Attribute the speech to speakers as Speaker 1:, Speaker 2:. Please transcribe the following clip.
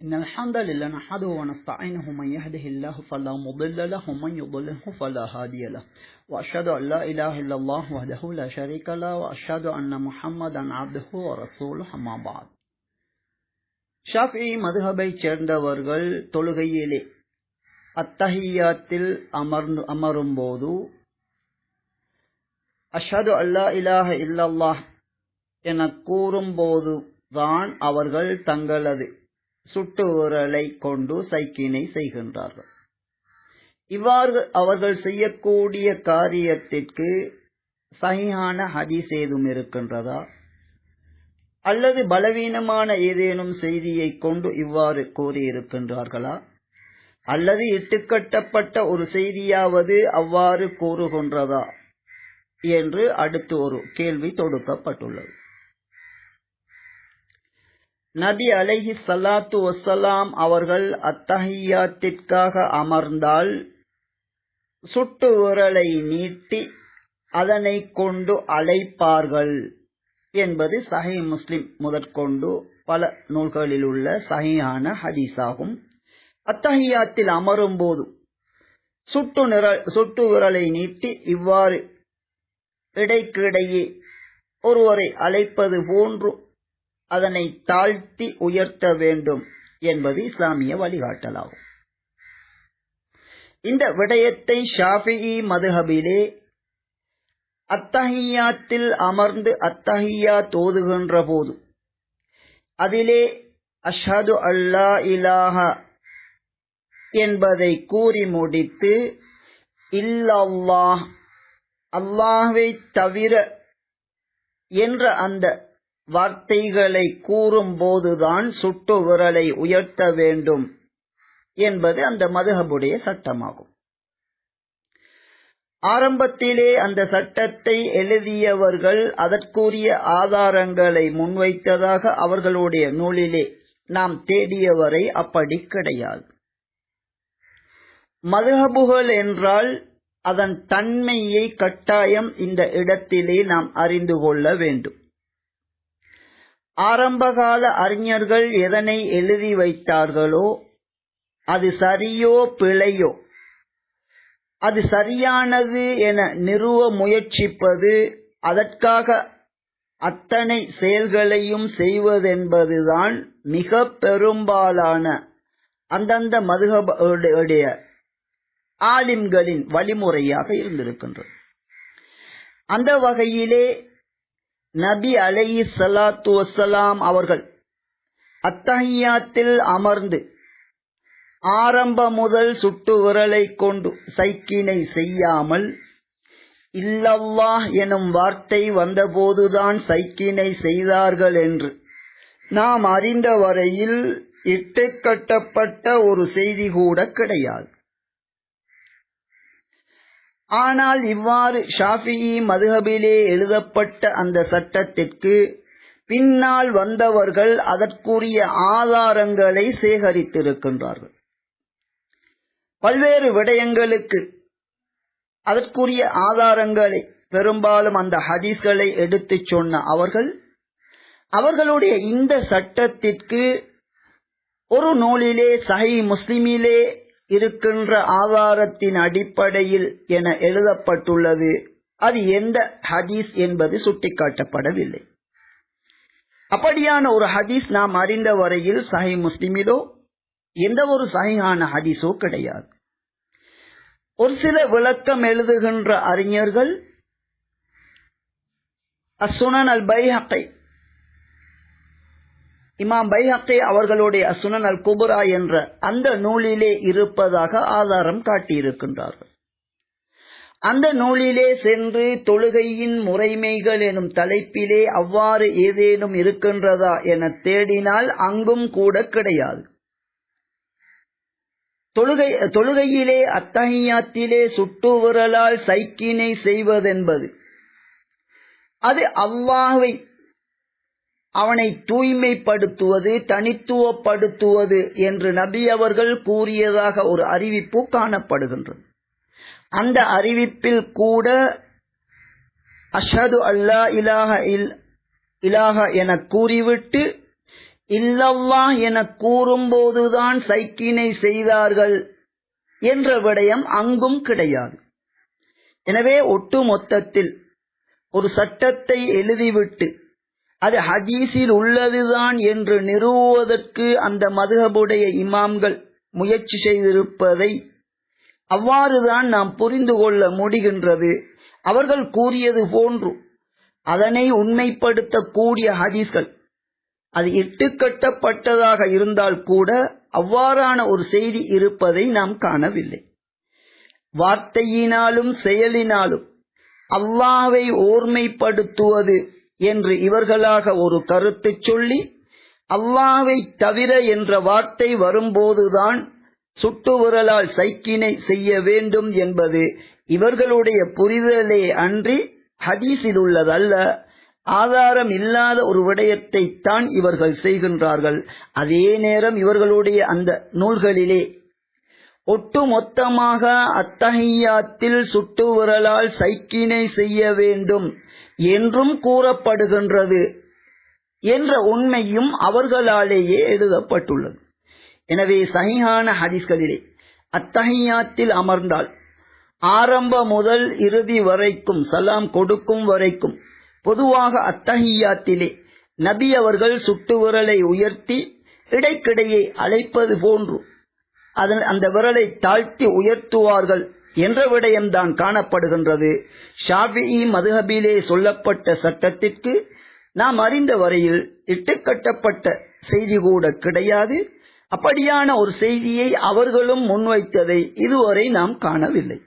Speaker 1: إن الحمد لله نحمده ونستعينه من يهده الله فلا مضل له ومن يضلله فلا هادي له. وأشهد أن لا إله إلا الله وحده لا شريك له وأشهد أن محمدا عبده ورسوله ما بعد. ஷாஃபி மதுஹபை சேர்ந்தவர்கள் தொழுகையிலே அத்தஹியாத்தில் அமர்ந்து அமரும்போது அஷது அல்லா இலாஹ இல்லல்லாஹ் என கூறும்போது தான் அவர்கள் தங்களது சுட்டு கொண்டு சைக்கினை செய்கின்றார்கள். இவ்வாறு அவர்கள் செய்யக்கூடிய காரியத்திற்கு சகியான ஹதீஸ் ஏதும் இருக்கின்றதா? அல்லது பலவீனமான ஏதேனும் செய்தியை கொண்டு இவ்வாறு கூறியிருக்கின்றார்களா? அல்லது இட்டுக்கட்டப்பட்ட ஒரு செய்தியாவது அவ்வாறு கூறுகின்றதா? என்று அடுத்து ஒரு கேள்வி தொடுக்கப்பட்டுள்ளது. நபி அலைஹி சலாத்து வசலாம் அவர்கள் அத்தஹியாத்திற்காக அமர்ந்தால் சுட்டு விரலை நீட்டி அதனை கொண்டு அழைப்பார்கள் என்பது சஹி முஸ்லிம் முதற்கொண்டு பல நூல்களில் உள்ள சஹியான ஹதீஸாகும். அத்தஹியாத்தில் அமரும் போது சுட்டு நிரல் சுட்டு விரலை நீட்டி இவ்வாறு இடைக்கிடையே ஒருவரை அழைப்பது போன்று அதனை தாழ்த்தி உயர்த்த வேண்டும் என்பது இஸ்லாமிய வழிகாட்டலாகும். இந்த விடயத்தை ஷாஃபி மதுஹபிலே அத்தஹியாத்தில் அமர்ந்து அத்தஹியா தோதுகின்ற போது அதிலே அஷ்ஹது அல்லா இலாஹ என்பதை கூறி முடித்து இல்லல்லாஹ் அல்லாஹை தவிர என்ற அந்த வார்த்தைகளை கூறும்போதுதான் சுட்டு விரலை உயர்த்த வேண்டும் என்பது அந்த மதுகபுடைய சட்டமாகும். ஆரம்பத்திலே அந்த சட்டத்தை எழுதியவர்கள் அதற்குரிய ஆதாரங்களை முன்வைத்ததாக அவர்களுடைய நூலிலே நாம் தேடியவரை அப்படி கிடையாது. மதுகபுகள் என்றால் அதன் தன்மையை கட்டாயம் இந்த இடத்திலே நாம் அறிந்து கொள்ள வேண்டும். ஆரம்பகால அறிஞர்கள் எதனை எழுதி வைத்தார்களோ அது சரியோ பிழையோ? அது சரியானது என நிறுவ முயற்சிப்பது அதற்காக அத்தனை செயல்களையும் செய்வதென்பதுதான் மிக பெரும்பாலான அந்தந்த மதுகடைய ஆலிம்களின் வழிமுறையாக இருந்திருக்கின்றது. அந்த வகையிலே நபி அலை சலாத்து வசலாம் அவர்கள் அத்தஹியாத்தில் அமர்ந்து ஆரம்ப முதல் சுட்டு விரலை கொண்டு சைக்கினை செய்யாமல் இல்லல்லாஹ் எனும் வார்த்தை வந்தபோதுதான் சைக்கினை செய்தார்கள் என்று நாம் அறிந்த வரையில் இட்டுக்கட்டப்பட்ட ஒரு செய்தி கூட கிடையாது. ஆனால் இவ்வாறு ஷாஃபியி மதுஹபிலே எழுதப்பட்ட அந்த சட்டத்திற்கு பின்னால் வந்தவர்கள் அதற்குரிய ஆதாரங்களை சேகரித்திருக்கின்றார்கள். பல்வேறு விடயங்களுக்கு அதற்குரிய ஆதாரங்களை பெரும்பாலும் அந்த ஹதீஸ்களை எடுத்துச் சொன்ன அவர்கள் அவர்களுடைய இந்த சட்டத்திற்கு ஒரு நூலிலே சஹி முஸ்லிமிலே இருக்கின்ற ஆதாரத்தின் அடிப்படையில் என எழுதப்பட்டுள்ளது. அது எந்த ஹதீஸ் என்பது சுட்டிக்காட்டப்படவில்லை. அப்படியான ஒரு ஹதீஸ் நாம் அறிந்த வரையில் சஹி முஸ்லிமிலோ எந்த ஒரு சஹியான ஹதீஸோ கிடையாது. ஒரு சில விளக்கம் எழுதுகின்ற அறிஞர்கள் அசுனன் அல் பைஹக்கை இமாம் பைஹக்கே அவர்களுடைய சுனன் அல் குபுரா என்ற அந்த நூலிலே இருப்பதாக ஆதாரம் காட்டியிருக்கின்றார்கள். அந்த நூலிலே சென்று தொழுகையின் முறைமைகள் எனும் தலைப்பிலே அவ்வாறு ஏதேனும் இருக்கின்றதா என தேடினால் அங்கும் கூட கிடையாது. தொழுகை தொழுகையிலே அத்தகையாத்திலே சுட்டு விரலால் சைக்கினை செய்வதென்பது. அது அவ்வாவை அவனை தூய்மைப்படுத்துவது தனித்துவப்படுத்துவது என்று நபி அவர்கள் கூறியதாக ஒரு அறிவிப்பு காணப்படுகின்றது. அந்த அறிவிப்பில் கூட அஷது அல்லா இலாக இல் இலாக என கூறிவிட்டு இல்லவா என கூறும்போதுதான் சைக்கினை செய்தார்கள் என்ற விடயம் அங்கும் கிடையாது. எனவே ஒட்டு மொத்தத்தில் ஒரு சட்டத்தை எழுதிவிட்டு அது ஹதீஸில் உள்ளதுதான் என்று நிறுவுவதற்கு அந்த மதுகபுடைய இமாம்கள் முயற்சி செய்திருப்பதை அவ்வாறுதான் நாம் புரிந்து கொள்ள முடிகின்றது. அவர்கள் கூறியது போன்று அதனை உண்மைப்படுத்தக்கூடிய ஹதீஸ்கள் அது இட்டுக்கட்டப்பட்டதாக இருந்தால் கூட அவ்வாறான ஒரு செய்தி இருப்பதை நாம் காணவில்லை. வார்த்தையினாலும் செயலினாலும் அல்லாவை ஓர்மைப்படுத்துவது என்று இவர்களாக ஒரு கருத்து சொல்லி அல்லாவை தவிர என்ற வார்த்தை வரும்போதுதான் சுட்டுவிரலால் சைக்கினை செய்ய வேண்டும் என்பது இவர்களுடைய புரிதலே அன்றி ஹதீஸில் உள்ளதல்ல ஆதாரம் இல்லாத ஒரு விடயத்தை தான் இவர்கள் செய்கின்றார்கள். அதே நேரம் இவர்களுடைய அந்த நூல்களிலே ஒட்டு மொத்தமாக அத்தகையாத்தில் சுட்டு விரலால் சைக்கினை செய்ய வேண்டும். என்றும் கூறப்படுகின்றது என்ற உண்மையும் அவர்களாலேயே எழுதப்பட்டுள்ளது. எனவே சகிஹான ஹதீஸ்களிலே அத்தகையாத்தில் அமர்ந்தால் ஆரம்ப முதல் இறுதி வரைக்கும் சலாம் கொடுக்கும் வரைக்கும் பொதுவாக அத்தகையாத்திலே நபி அவர்கள் சுட்டு விரலை உயர்த்தி இடைக்கிடையே அழைப்பது போன்று அதன் அந்த விரலை தாழ்த்தி உயர்த்துவார்கள். என்ற விடயம்தான் காணப்படுகின்றது. ஷாஃபிஇ மதுஹபிலே சொல்லப்பட்ட சட்டத்திற்கு நாம் அறிந்த வரையில் இட்டுக்கட்டப்பட்ட செய்தி கூட கிடையாது. அப்படியான ஒரு செய்தியை அவர்களும் முன்வைத்ததை இதுவரை நாம் காணவில்லை.